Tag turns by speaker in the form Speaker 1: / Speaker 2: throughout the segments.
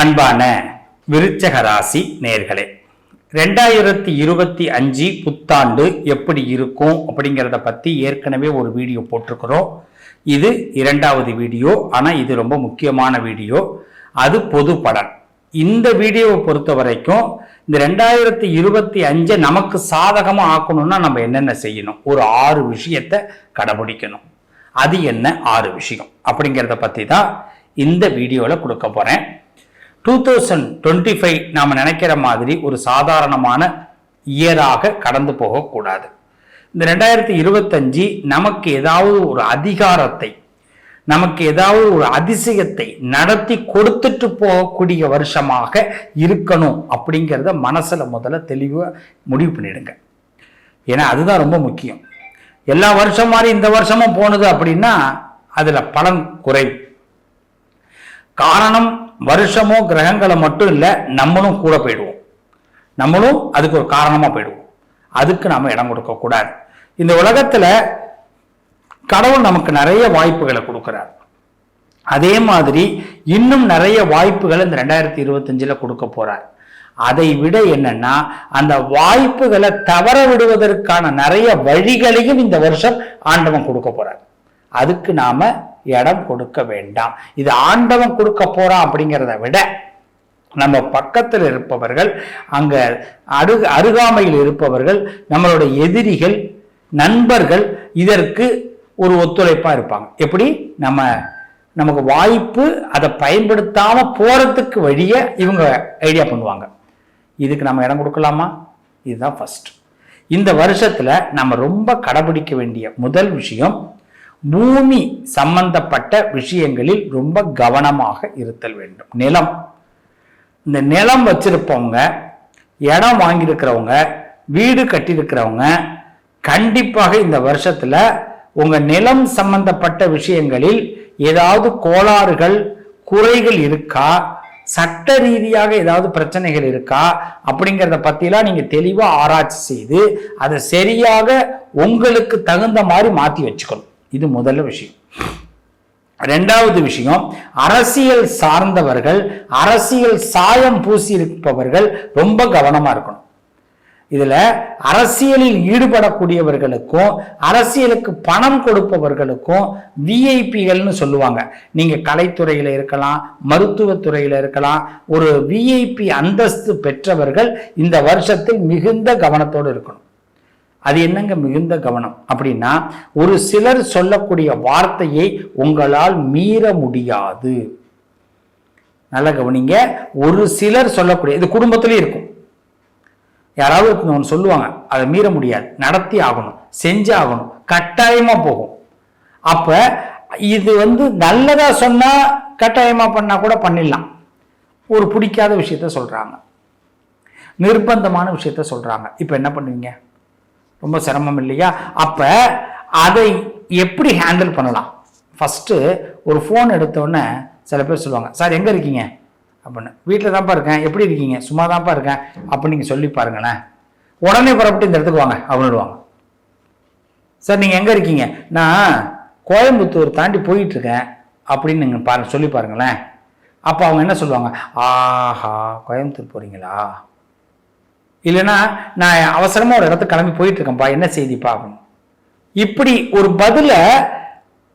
Speaker 1: அன்பான விருச்சக ராசி நேர்களே ரெண்டாயிரத்தி இருபத்தி அஞ்சு புத்தாண்டு எப்படி இருக்கும் அப்படிங்கிறத பற்றி ஏற்கனவே ஒரு வீடியோ போட்டிருக்கிறோம். இது இரண்டாவது வீடியோ ஆனால் இது ரொம்ப முக்கியமான வீடியோ. அது பொது பலன். இந்த வீடியோவை பொறுத்த வரைக்கும் இந்த ரெண்டாயிரத்தி இருபத்தி அஞ்சை நமக்கு சாதகமாக ஆக்கணும்னா நம்ம என்னென்ன செய்யணும்? ஒரு ஆறு விஷயத்தை கடைபிடிக்கணும். அது என்ன? ஆறு விஷயம். அப்படிங்கிறத பற்றி தான் இந்த வீடியோவில் கொடுக்க போகிறேன் டூ தௌசண்ட் டுவெண்ட்டி ஃபைவ் நாம் நினைக்கிற மாதிரி ஒரு சாதாரணமான இயராக கடந்து போகக்கூடாது. இந்த ரெண்டாயிரத்தி இருபத்தஞ்சு நமக்கு ஏதாவது ஒரு அதிகாரத்தை நமக்கு ஏதாவது ஒரு அதிசயத்தை நடத்தி கொடுத்துட்டு போகக்கூடிய வருஷமாக இருக்கணும் அப்படிங்கிறத மனசில் முதல்ல தெளிவாக முடிவு பண்ணிடுங்க. ஏன்னா அதுதான் ரொம்ப முக்கியம். எல்லா வருஷம் மாதிரி இந்த வருஷமும் போனது அப்படின்னா அதில் பலன் குறைவு காரணம் வருஷமோ கிரகங்களை மட்டும் இல்லை நம்மளும் கூட போயிடுவோம். நம்மளும் அதுக்கு ஒரு காரணமாக போயிடுவோம். அதுக்கு நாம் இடம் கொடுக்கக்கூடாது இந்த உலகத்தில் கடவுள் நமக்கு நிறைய வாய்ப்புகளை கொடுக்குறார். அதே மாதிரி இன்னும் நிறைய வாய்ப்புகளை இந்த ரெண்டாயிரத்தி இருபத்தஞ்சில் கொடுக்க போகிறார் அதை விட என்னன்னா அந்த வாய்ப்புகளை தவற விடுவதற்கான நிறைய வழிகளையும் இந்த வருஷம் ஆண்டவன் கொடுக்க போறார். அதுக்கு நாம இடம் கொடுக்க வேண்டாம். இது ஆண்டவன் கொடுக்க போறான் அப்படிங்கிறத விட நம்ம பக்கத்தில் இருப்பவர்கள் அங்க அடு அருகாமையில் இருப்பவர்கள் நம்மளுடைய எதிரிகள் நண்பர்கள் இதற்கு ஒரு ஒத்துழைப்பா இருப்பாங்க. எப்படி? நம்ம நமக்கு வாய்ப்பு அதை பயன்படுத்தாம போறதுக்கு வழிய இவங்க ஐடியா பண்ணுவாங்க. இதுக்கு நம்ம இடம் கொடுக்கலாமா? இதுதான் ஃபர்ஸ்ட் இந்த வருஷத்துல நம்ம ரொம்ப கடைபிடிக்க வேண்டிய முதல் விஷயம் பூமி சம்பந்தப்பட்ட விஷயங்களில் ரொம்ப கவனமாக இருத்தல் வேண்டும். நிலம். இந்த நிலம் வச்சிருப்பவங்க இடம் வாங்கியிருக்கிறவங்க வீடு கட்டியிருக்கிறவங்க கண்டிப்பாக இந்த வருஷத்தில் உங்கள் நிலம் சம்பந்தப்பட்ட விஷயங்களில் ஏதாவது கோளாறுகள் குறைகள் இருக்கா? சட்ட ரீதியாக ஏதாவது பிரச்சனைகள் இருக்கா? அப்படிங்கிறத பற்றிலாம் நீங்கள் தெளிவாக ஆராய்ச்சி செய்து அதை சரியாக உங்களுக்கு தகுந்த மாதிரி மாற்றி வச்சுக்கணும். இது முதல்ல விஷயம். ரெண்டாவது விஷயம் அரசியல் சார்ந்தவர்கள் அரசியல் சாயம் பூசி இருப்பவர்கள் ரொம்ப கவனமா இருக்கணும். இதுல அரசியலில் ஈடுபடக்கூடியவர்களுக்கும் அரசியலுக்கு பணம் கொடுப்பவர்களுக்கும் விஐபிகள்னு சொல்லுவாங்க. நீங்க கலைத்துறையில இருக்கலாம் மருத்துவத்துறையில இருக்கலாம் ஒரு விஐபி அந்தஸ்து பெற்றவர்கள் இந்த வருஷத்தில் மிகுந்த கவனத்தோடு இருக்கணும். அது என்னங்க மிகுந்த கவனம்? அப்படின்னா ஒரு சிலர் சொல்லக்கூடிய வார்த்தையை உங்களால் மீற முடியாது. நல்லா கவனிங்க. ஒரு சிலர் சொல்லக்கூடிய இது குடும்பத்திலே இருக்கும். யாராவது ஒன்று சொல்லுவாங்க அதை மீற முடியாது. நடத்தி ஆகணும். செஞ்சு ஆகணும். கட்டாயமாக போகும். அப்போ இது வந்து நல்லதாக சொன்னால் கட்டாயமாக பண்ணால் கூட பண்ணிடலாம். ஒரு பிடிக்காத விஷயத்த சொல்கிறாங்க நிர்பந்தமான விஷயத்த சொல்கிறாங்க இப்போ என்ன பண்ணுவீங்க? ரொம்ப சிரமம் இல்லையா? அப்போ அதை எப்படி ஹேண்டில் பண்ணலாம்? ஃபஸ்ட்டு ஒரு ஃபோன் எடுத்தோடனே சில பேர் சொல்லுவாங்க சார் எங்கே இருக்கீங்க? அப்படின்னு. வீட்டில் தான்ப்பா இருக்கேன். எப்படி இருக்கீங்க? சும்மா தான்ப்பா இருக்கேன். அப்படின்னு நீங்கள் சொல்லி பாருங்களேன். உடனே புறப்பட்டு இந்த இடத்துக்கு வாங்க அப்படின்னுடுவாங்க சார் நீங்கள் எங்கே இருக்கீங்க? நான் கோயம்புத்தூர் தாண்டி போயிட்டுருக்கேன். அப்படின்னு நீங்கள் பாருங்க சொல்லி பாருங்களேன். அப்போ அவங்க என்ன சொல்லுவாங்க? ஆஹா கோயம்புத்தூர் போகிறீங்களா இல்லைன்னா நான் அவசரமாக ஒரு இடத்துக்கு கிளம்பி போயிட்டு இருக்கேன்ப்பா என்ன செய்தி பார்க்கணும் இப்படி ஒரு பதிலை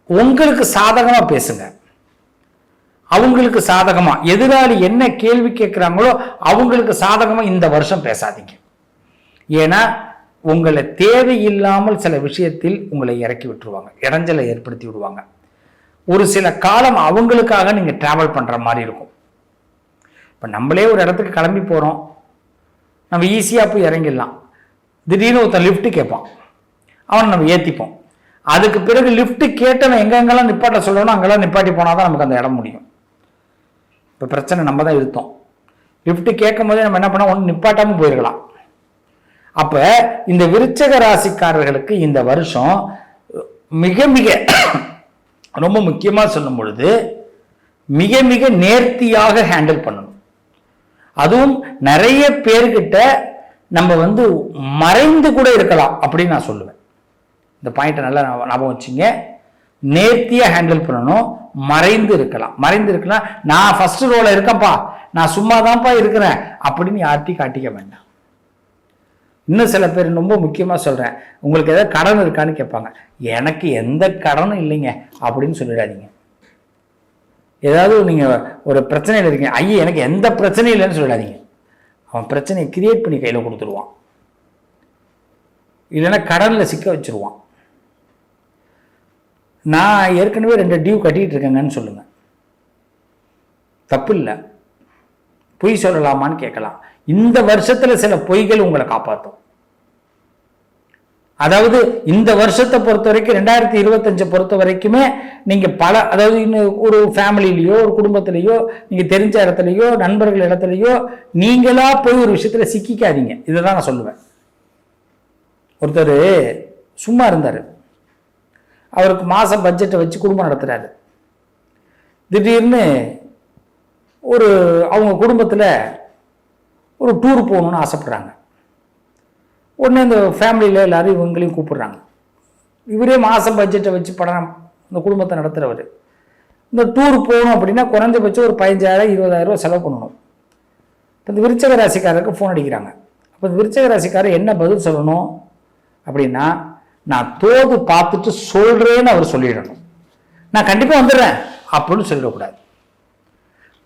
Speaker 1: உங்களுக்கு சாதகமாக பேசுங்க. அவங்களுக்கு சாதகமாக எதிராளி என்ன கேள்வி கேட்குறாங்களோ அவங்களுக்கு சாதகமாக இந்த வருஷம் பேசாதீங்க. ஏன்னா உங்களை தேவையில்லாமல் சில விஷயத்தில் உங்களை இறக்கி விட்டுருவாங்க இடைஞ்சலை ஏற்படுத்தி விடுவாங்க. ஒரு சில காலம் அவங்களுக்காக நீங்கள் ட்ராவல் பண்ணுற மாதிரி இருக்கும். இப்போ நம்மளே ஒரு இடத்துக்கு கிளம்பி போகிறோம் நம்ம ஈஸியாக போய் இறங்கிடலாம். திடீர்னு ஒருத்தன் லிஃப்ட்டு கேட்பான். அவனை நம்ம ஏற்றிப்போம் அதுக்கு பிறகு லிஃப்ட்டு கேட்டவன் எங்கெங்கெல்லாம் நிப்பாட்ட சொல்லணும் அங்கெல்லாம் நிப்பாட்டி போனால் தான் நமக்கு அந்த இடம் முடியும். இப்போ பிரச்சனை நம்ம தான் இருத்தோம். லிஃப்ட்டு கேட்கும் போதே நம்ம என்ன பண்ணோம்? ஒன்று நிப்பாட்டாமல் போயிருக்கலாம். அப்போ இந்த விருச்சக ராசிக்காரர்களுக்கு இந்த வருஷம் மிக மிக ரொம்ப முக்கியமாக சொல்லும் பொழுது மிக மிக நேர்த்தியாக ஹேண்டில் பண்ணணும். அதுவும் நிறைய பேர்கிட்ட நம்ம வந்து மறைந்து கூட இருக்கலாம் அப்படின்னு நான் சொல்லுவேன். இந்த பாயிண்ட்டை நல்லா ஞாபகம் வச்சுங்க. நேர்த்தியாக ஹேண்டில் பண்ணணும். மறைந்து இருக்கலாம். மறைந்து இருக்கலாம். நான் ஃபஸ்ட்டு ரோல இருக்கேன்ப்பா. நான் சும்மா தான்ப்பா இருக்கிறேன். அப்படின்னு யார்ட்டையும் காட்டிக்க வேண்டாம். இன்னும் சில பேர் ரொம்ப முக்கியமாக சொல்கிறேன் உங்களுக்கு ஏதாவது கடன் இருக்கான்னு கேட்பாங்க. எனக்கு எந்த கடனும் இல்லைங்க. அப்படின்னு சொல்லிடாதீங்க. ஏதாவது நீங்கள் ஒரு பிரச்சனையில் இருக்கீங்க ஐயா எனக்கு எந்த பிரச்சனையும் இல்லைன்னு சொல்லாதீங்க அவன் பிரச்சனையை கிரியேட் பண்ணி கையில் கொடுத்துருவான். இல்லைன்னா கடனில் சிக்க வச்சிருவான். நான் ஏற்கனவே ரெண்டு டியூ கட்டிகிட்டு இருக்கேங்கன்னு சொல்லுங்கள் தப்பு இல்லை. பொய் சொல்லலாமான்னு கேட்கலாம். இந்த வருஷத்தில் சில பொய்கள் உங்களை காப்பாற்றும் அதாவது இந்த வருஷத்தை பொறுத்த வரைக்கும் ரெண்டாயிரத்தி இருபத்தஞ்சை பொறுத்த வரைக்குமே நீங்கள் பல அதாவது இன்னும் ஒரு ஃபேமிலிலேயோ ஒரு குடும்பத்திலேயோ நீங்கள் தெரிஞ்ச இடத்துலையோ நண்பர்கள் இடத்துலையோ நீங்களாக போய் ஒரு விஷயத்தில் சிக்கிக்காதீங்க. இதை தான் நான் சொல்லுவேன். ஒருத்தர் சும்மா இருந்தார். அவருக்கு மாதம் பட்ஜெட்டை வச்சு குடும்பம் நடத்துகிறாரு திடீர்னு ஒரு அவங்க குடும்பத்தில் ஒரு டூர் போகணுன்னு ஆசைப்பட்றாங்க. உடனே இந்த ஃபேமிலியில் எல்லோரும் இவங்களையும் கூப்பிட்றாங்க. இவரே மாதம் பட்ஜெட்டை வச்சு படம் இந்த குடும்பத்தை நடத்துகிறவர் இந்த டூர் போகணும் அப்படின்னா குறைஞ்சபட்சம் ஒரு பதினஞ்சாயிரம் இருபதாயிரம் செலவு பண்ணணும். இப்போ இந்த விருச்சக ராசிக்காரருக்கு ஃபோன் அடிக்கிறாங்க. அப்போ இந்த விருச்சக ராசிக்காரர் என்ன பதில் சொல்லணும் அப்படின்னா நான் தோது பார்த்துட்டு சொல்கிறேன்னு அவர் சொல்லிடணும். நான் கண்டிப்பாக வந்துடுறேன். அப்படின்னு சொல்லிடக்கூடாது.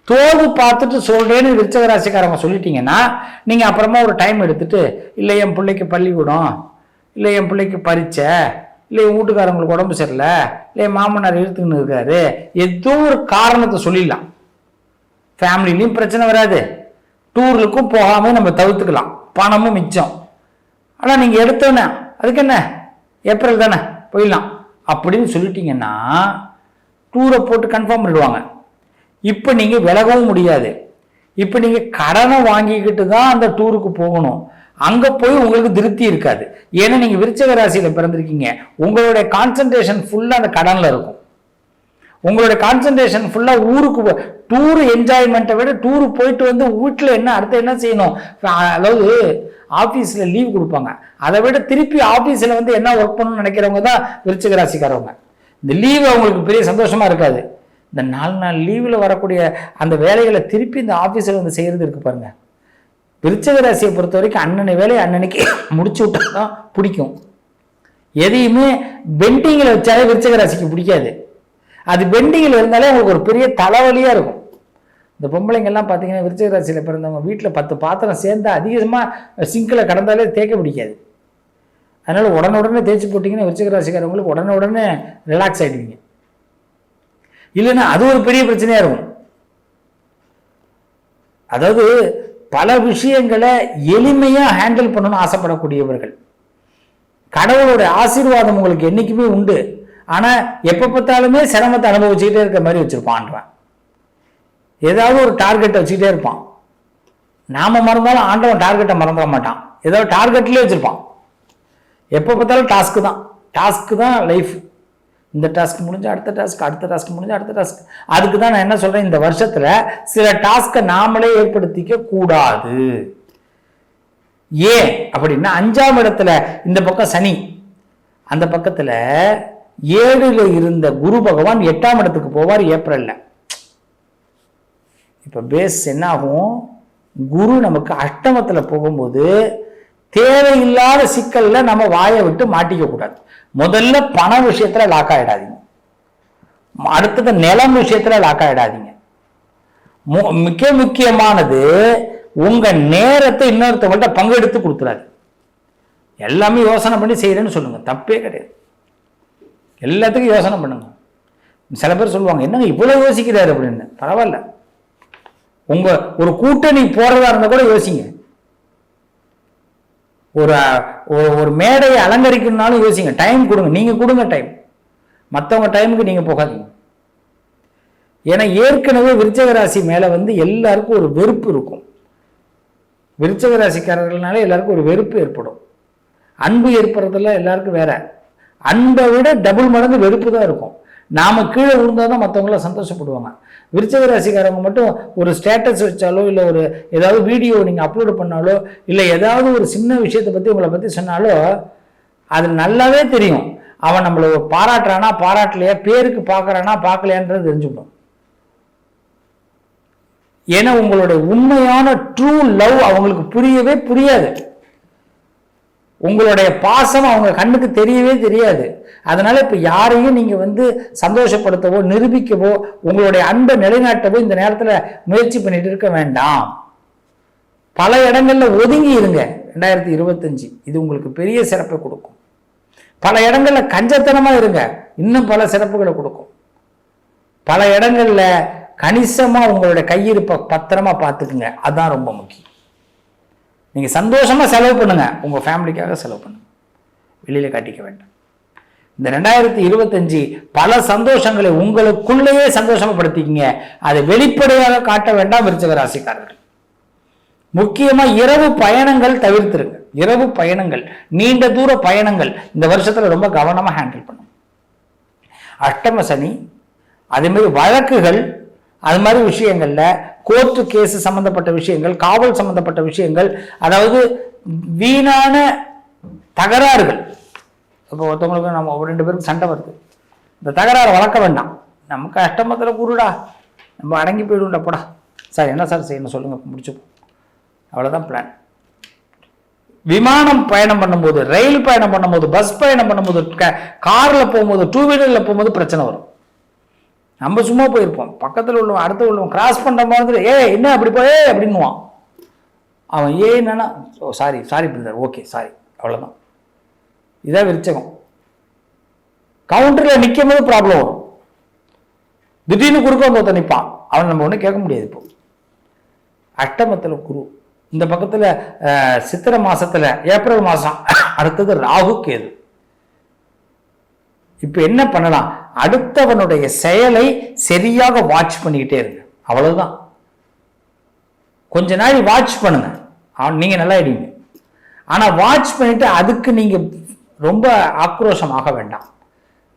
Speaker 1: தோல்வு பார்த்துட்டு சொல்கிறேன்னு விருச்சக ராசிக்காரங்க சொல்லிட்டீங்கன்னா நீங்கள் அப்புறமா ஒரு டைம் எடுத்துட்டு இல்லை என் பிள்ளைக்கு பள்ளிக்கூடம் இல்லை என் பிள்ளைக்கு பரீட்சை இல்லை என் வீட்டுக்காரங்களுக்கு உடம்பு சரியில்லை இல்லை என் மாமனார் இழுத்துக்கின்னு இருக்காரு ஏதோ ஒரு காரணத்தை சொல்லிடலாம். ஃபேமிலிலையும் பிரச்சனை வராது. டூர்களுக்கும் போகாமல் நம்ம தவிர்த்துக்கலாம். பணமும் மிச்சம். ஆனால் நீங்கள் எடுத்தோன்னே அதுக்கு என்ன? ஏப்ரல் தானே போயிடலாம். அப்படின்னு சொல்லிட்டீங்கன்னா டூரை போட்டு கன்ஃபார்ம் பண்ணிடுவாங்க. இப்போ நீங்கள் விலகவும் முடியாது. இப்போ நீங்கள் கடனை வாங்கிக்கிட்டு தான் அந்த டூருக்கு போகணும். அங்கே போய் உங்களுக்கு திருப்தி இருக்காது. ஏன்னா நீங்கள் விருச்சக ராசியில் பிறந்திருக்கீங்க. உங்களுடைய கான்சன்ட்ரேஷன் ஃபுல்லாக அந்த கடனில் இருக்கும். உங்களுடைய கான்சன்ட்ரேஷன் ஃபுல்லாக ஊருக்கு டூர் என்ஜாய்மெண்ட்டை விட டூரு போயிட்டு வந்து வீட்டில் என்ன அடுத்து என்ன செய்யணும்? அதாவது ஆஃபீஸில் லீவ் கொடுப்பாங்க. அதை விட திருப்பி ஆஃபீஸில் வந்து என்ன ஒர்க் பண்ணணும்னு நினைக்கிறவங்க தான் விருச்சக ராசிக்காரவங்க. இந்த லீவ் அவங்களுக்கு பெரிய சந்தோஷமாக இருக்காது. இந்த நாலு நாள் லீவில் வரக்கூடிய அந்த வேலைகளை திருப்பி இந்த ஆஃபீஸில் வந்து செய்கிறது இருக்கு பாருங்கள் விருச்சக ராசியை பொறுத்த வரைக்கும் அண்ணனை வேலையை அண்ணனுக்கு முடிச்சு விட்டா தான் பிடிக்கும். எதையுமே பெண்டிங்கில் வச்சாலே விருச்சக ராசிக்கு பிடிக்காது. அது பெண்டிங்கில் இருந்தாலே உங்களுக்கு ஒரு பெரிய தலைவலியாக இருக்கும். இந்த பொம்பளைங்கள்லாம் பார்த்தீங்கன்னா விருச்சக ராசியில் பிறந்தவங்க வீட்டில் பத்து பாத்திரம் சேர்ந்து அதிகமாக சிங்கில் கடந்தாலே தேய்க்க பிடிக்காது. அதனால் உடனே உடனே தேய்ச்சி போட்டிங்கன்னா விருச்சக ராசிக்காரவங்களுக்கு உடனே உடனே ரிலாக்ஸ் ஆகிடுவீங்க இல்லைன்னா அது ஒரு பெரிய பிரச்சனையாக இருக்கும். அதாவது பல விஷயங்களை எளிமையாக ஹேண்டில் பண்ணணும்னு ஆசைப்படக்கூடியவர்கள். கடவுளுடைய ஆசீர்வாதம் உங்களுக்கு என்றைக்குமே உண்டு. ஆனால் எப்போ பார்த்தாலுமே சிரமத்தை அனுபவிச்சுக்கிட்டே இருக்க மாதிரி வச்சுருப்பான்றான். ஏதாவது ஒரு டார்கெட்டை வச்சுக்கிட்டே இருப்பான். நாம மறந்தாலும் ஆண்டவன் டார்கெட்டை மறந்துட மாட்டான். ஏதாவது டார்கெட்லேயே வச்சுருப்பான். எப்போ பார்த்தாலும் டாஸ்க்கு தான். டாஸ்க்கு தான் லைஃப் இந்த டாஸ்க் முடிஞ்சு அடுத்த டாஸ்க் அடுத்த டாஸ்க் முடிஞ்சு அடுத்த டாஸ்க் அதுக்கு தான் நான் என்ன சொல்கிறேன் இந்த வருஷத்தில் சில டாஸ்க்கை நாமளே ஏற்படுத்திக்க கூடாது. ஏன் அப்படின்னா அஞ்சாம் இடத்துல இந்த பக்கம் சனி அந்த பக்கத்தில் ஏழில் இருந்த குரு பகவான் எட்டாம் இடத்துக்கு போவார் ஏப்ரலில். இப்போ பேஸ் என்ன ஆகும்? குரு நமக்கு அஷ்டமத்தில் போகும்போது தேவையில்லாத சிக்கலில் நம்ம வாயை விட்டு மாட்டிக்க கூடாது. முதல்ல பண விஷயத்துல லாக் ஆயிடாதீங்க. அடுத்தது நிலம் விஷயத்துல லாக் ஆயிடாதீங்க. மிக முக்கியமானது உங்க நேரத்தை இன்னொருத்தவங்கள்ட்ட பங்கெடுத்து கொடுத்துறாரு எல்லாமே யோசனை பண்ணி செய்யறேன்னு சொல்லுங்க. தப்பே கிடையாது. எல்லாத்துக்கும் யோசனை பண்ணுங்க. சில பேர் சொல்லுவாங்க என்னங்க இவ்வளோ யோசிக்கிறாரு? அப்படின்னு. பரவாயில்ல. உங்க ஒரு கூட்டணி போறதா இருந்தால் கூட யோசிங்க. ஒரு ஒரு மேடையை அலங்கரிக்கணும்னாலும் யோசிங்க. டைம் கொடுங்க. நீங்கள் கொடுங்க டைம் மற்றவங்க டைமுக்கு நீங்கள் போகாதீங்க. ஏன்னா ஏற்கனவே விருச்சக ராசி மேலே வந்து எல்லாருக்கும் ஒரு வெறுப்பு இருக்கும். விருச்சக ராசிக்காரர்கள்னால எல்லாருக்கும் ஒரு வெறுப்பு ஏற்படும். அன்பு ஏற்படுறதுல எல்லாருக்கும் வேற. அன்பை விட டபுள் மடங்கு வெறுப்பு தான் இருக்கும். நாம் கீழே விழுந்தால் தான் மற்றவங்கள சந்தோஷப்படுவாங்க. விருச்சக ராசிக்காரங்க மட்டும் ஒரு ஸ்டேட்டஸ் வச்சாலோ இல்லை ஒரு ஏதாவது வீடியோ நீங்கள் அப்லோடு பண்ணாலோ இல்லை ஏதாவது ஒரு சின்ன விஷயத்தை பற்றி உங்களை பற்றி சொன்னாலோ அது நல்லாவே தெரியும். அவன் நம்மளை பாராட்டுறானா பாராட்டலையா பேருக்கு பார்க்குறானா பார்க்கலையான்றது தெரிஞ்சுக்கணும். ஏன்னா உங்களுடைய உண்மையான ட்ரூ லவ் அவங்களுக்கு புரியவே புரியாது. உங்களுடைய பாசம் அவங்க கண்ணுக்கு தெரியவே தெரியாது. அதனால இப்போ யாரையும் நீங்கள் வந்து சந்தோஷப்படுத்தவோ நிரூபிக்கவோ உங்களுடைய அன்பை நிலைநாட்டவோ இந்த நேரத்தில் முயற்சி பண்ணிட்டு இருக்க வேண்டாம். பல இடங்களில் ஒதுங்கி இருங்க. ரெண்டாயிரத்தி இருபத்தஞ்சு இது உங்களுக்கு பெரிய சிறப்பை கொடுக்கும். பல இடங்களில் கஞ்சத்தனமாக இருங்க. இன்னும் பல சிறப்புகளை கொடுக்கும். பல இடங்களில் கணிசமாக உங்களுடைய கையிருப்பை பத்திரமா பார்த்துக்குங்க. அதுதான் ரொம்ப முக்கியம். நீங்கள் சந்தோஷமாக செலவு பண்ணுங்கள் உங்கள் ஃபேமிலிக்காக செலவு பண்ணுங்க. வெளியில் காட்டிக்க வேண்டாம். இந்த ரெண்டாயிரத்தி இருபத்தஞ்சு பல சந்தோஷங்களை உங்களுக்குள்ளேயே சந்தோஷப்படுத்திக்கிங்க. அதை வெளிப்படையாக காட்ட வேண்டாம் விருச்சக ராசிக்காரர்கள். முக்கியமாக இரவு பயணங்கள் தவிர்த்துருங்க. இரவு பயணங்கள் நீண்ட தூர பயணங்கள் இந்த வருஷத்தில் ரொம்ப கவனமாக ஹேண்டில் பண்ணும் அஷ்டம சனி அதேமாதிரி வழக்குகள் அது மாதிரி விஷயங்களில் கோர்ட்டு கேஸ் சம்மந்தப்பட்ட விஷயங்கள் காவல் சம்மந்தப்பட்ட விஷயங்கள் அதாவது வீணான தகராறுகள். இப்போ ஒருத்தவங்களுக்கு நம்ம ரெண்டு பேருக்கு சண்டை வருது. இந்த தகராறு வளர்க்க வேண்டாம். நமக்கு அஷ்டமத்தில் குருடா நம்ம அடங்கி போயிடும்டா போடா. சார் என்ன சார் செய்யணும்? சொல்லுங்கள் முடிச்சுப்போம். அவ்வளோதான் பிளான் விமானம் பயணம் பண்ணும்போது ரயில் பயணம் பண்ணும்போது பஸ் பயணம் பண்ணும்போது காரில் போகும்போது டூ வீலரில் போகும்போது பிரச்சனை வரும். நம்ம சும்மா போயிருப்போம். பக்கத்தில் உள்ளவன் அடுத்த உள்ளவன் கிராஸ் பண்ணுற மாதிரி ஏ என்ன அப்படி போய் அப்படின்னுவான். அவன் ஏ என்னன்னா ஓ sorry sorry brother okay sorry அவ்வளோதான் இதான் விருச்சகம். கவுண்டரில் நிற்கும் போது ப்ராப்ளம் வரும். திடீர்னு குறுக்க வந்து ஒருத்தன் நிற்பான் அவன் நம்ம ஒன்றும் கேட்க முடியாது இப்போ. அஷ்டமத்தில் குரு. இந்த பக்கத்தில் சித்திரை மாதத்தில் ஏப்ரல் மாதம் அடுத்தது ராகு கேது. இப்போ என்ன பண்ணலாம்? அடுத்தவனுடைய செயலை சரியாக வாட்ச் பண்ணிக்கிட்டே இருங்க. அவ்வளவுதான். கொஞ்ச நாள் வாட்ச் பண்ணுங்க. அவன் நீங்க நல்லா இடிங்க ஆனால் வாட்ச் பண்ணிட்டு அதுக்கு நீங்க ரொம்ப ஆக்ரோஷமாக வேண்டாம்.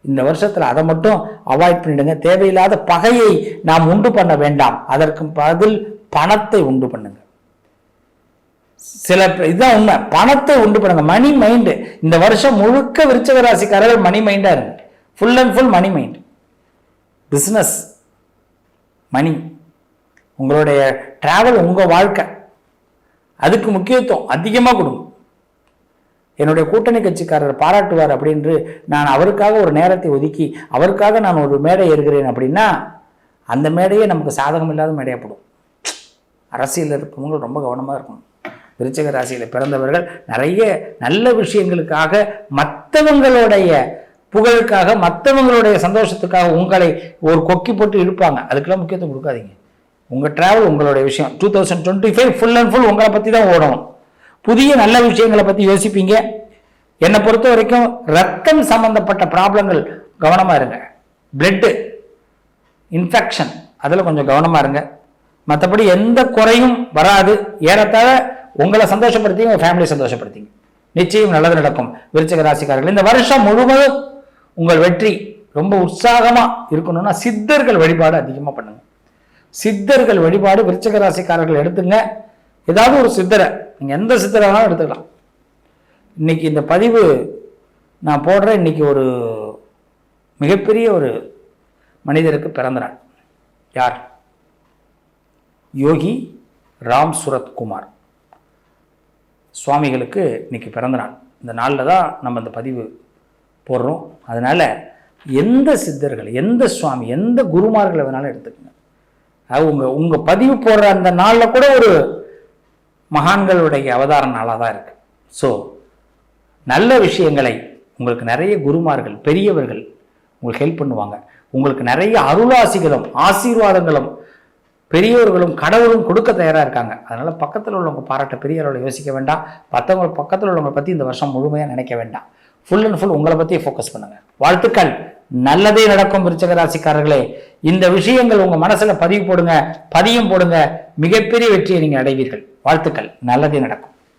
Speaker 1: இந்த வருஷத்தில் அதை மட்டும் அவாய்ட் பண்ணிடுங்க. தேவையில்லாத பகையை நாம் உண்டு பண்ண வேண்டாம். அதற்கு பதில் பணத்தை உண்டு பண்ணுங்க. சில இதுதான் உண்மை. பணத்தை உண்டு பண்ணுங்க. மணி மைண்டு இந்த வருஷம் முழுக்க விருச்சக ராசிக்காரர்கள் மணி மைண்டாக இருங்க full and full money mind business money உங்களுடைய ட்ராவல் உங்கள் வாழ்க்கை. அதுக்கு முக்கியத்துவம் அதிகமாக கொடுங்க. என்னுடைய கூட்டணி கட்சிக்காரர் பாராட்டுவார் அப்படின்று நான் அவருக்காக ஒரு நேரத்தை ஒதுக்கி அவருக்காக நான் ஒரு மேடை ஏறுகிறேன் அப்படின்னா அந்த மேடையே நமக்கு சாதகம் இல்லாத மேடையாக போடும். அரசியலில் இருப்பவங்க ரொம்ப கவனமாக இருக்கணும். விருச்சக ராசியில் பிறந்தவர்கள் நிறைய நல்ல விஷயங்களுக்காக மற்றவங்களுடைய புகழுக்காக மற்றவங்களுடைய சந்தோஷத்துக்காக உங்களை ஒரு கொக்கி போட்டு இழுப்பாங்க. அதுக்கெல்லாம் முக்கியத்துவம் கொடுக்காதீங்க. உங்கள் ட்ராவல் உங்களுடைய விஷயம். Two thousand twenty five full and full உங்களை பற்றி தான் ஓடணும். புதிய நல்ல விஷயங்களை பற்றி யோசிப்பீங்க. என்னை பொறுத்த வரைக்கும் ரத்தம் சம்மந்தப்பட்ட ப்ராப்ளங்கள் கவனமாக இருங்க. பிளட்டு இன்ஃபெக்ஷன் அதில் கொஞ்சம் கவனமாக இருங்க. மற்றபடி எந்த குறையும் வராது. ஏறத்தாழ உங்களை சந்தோஷப்படுத்தி உங்கள் ஃபேமிலியை சந்தோஷப்படுத்திங்க நிச்சயம் நல்லது நடக்கும். விருச்சக ராசிக்காரர்கள் இந்த வருஷம் முழுவதும் உங்கள் வெற்றி ரொம்ப உற்சாகமாக இருக்கணும்னா சித்தர்கள் வழிபாடு அதிகமாக பண்ணுங்க. சித்தர்கள் வழிபாடு விருச்சக ராசிக்காரர்கள் எடுத்துங்க. ஏதாவது ஒரு சித்தரை நீங்கள் எந்த சித்தரை வேணாலும் எடுத்துக்கலாம். இன்னைக்கு இந்த பதிவு நான் போடுற இன்னைக்கு ஒரு மிகப்பெரிய ஒரு மனிதருக்கு பிறந்த நாள் யார்? யோகி ராம் சுரத்குமார் சுவாமிகளுக்கு இன்றைக்கி பிறந்த நாள். இந்த நாளில் தான் நம்ம இந்த பதிவு போடுறோம். அதனால் எந்த சித்தர்கள் எந்த சுவாமி எந்த குருமார்களை வேணாலும் எடுத்துக்கோங்க. அது உங்கள் உங்கள் பதிவு போடுற அந்த நாளில் கூட ஒரு மகான்களுடைய அவதார நாளாக தான் இருக்குது ஸோ நல்ல விஷயங்களை உங்களுக்கு நிறைய குருமார்கள் பெரியவர்கள் உங்களுக்கு ஹெல்ப் பண்ணுவாங்க. உங்களுக்கு நிறைய அருளாசிகளும் ஆசீர்வாதங்களும் பெரியவர்களும் கடவுளும் கொடுக்க தயாராக இருக்காங்க. அதனால் பக்கத்தில் உள்ளவங்க பாராட்ட பெரியவர்களை யோசிக்க வேண்டாம். மற்றவங்க பக்கத்தில் உள்ளவங்களை பற்றி இந்த வருஷம் முழுமையாக நினைக்க வேண்டாம். ஃபுல் அண்ட் ஃபுல் உங்களை பற்றி ஃபோக்கஸ் பண்ணுங்கள் வாழ்த்துக்கள். நல்லதே நடக்கும் விருச்சக ராசிக்காரர்களே. இந்த விஷயங்கள் உங்கள் மனசில் பதிவு போடுங்க பதியம் போடுங்க. மிகப்பெரிய வெற்றியை நீங்கள் அடைவீர்கள். வாழ்த்துக்கள். நல்லதே நடக்கும்.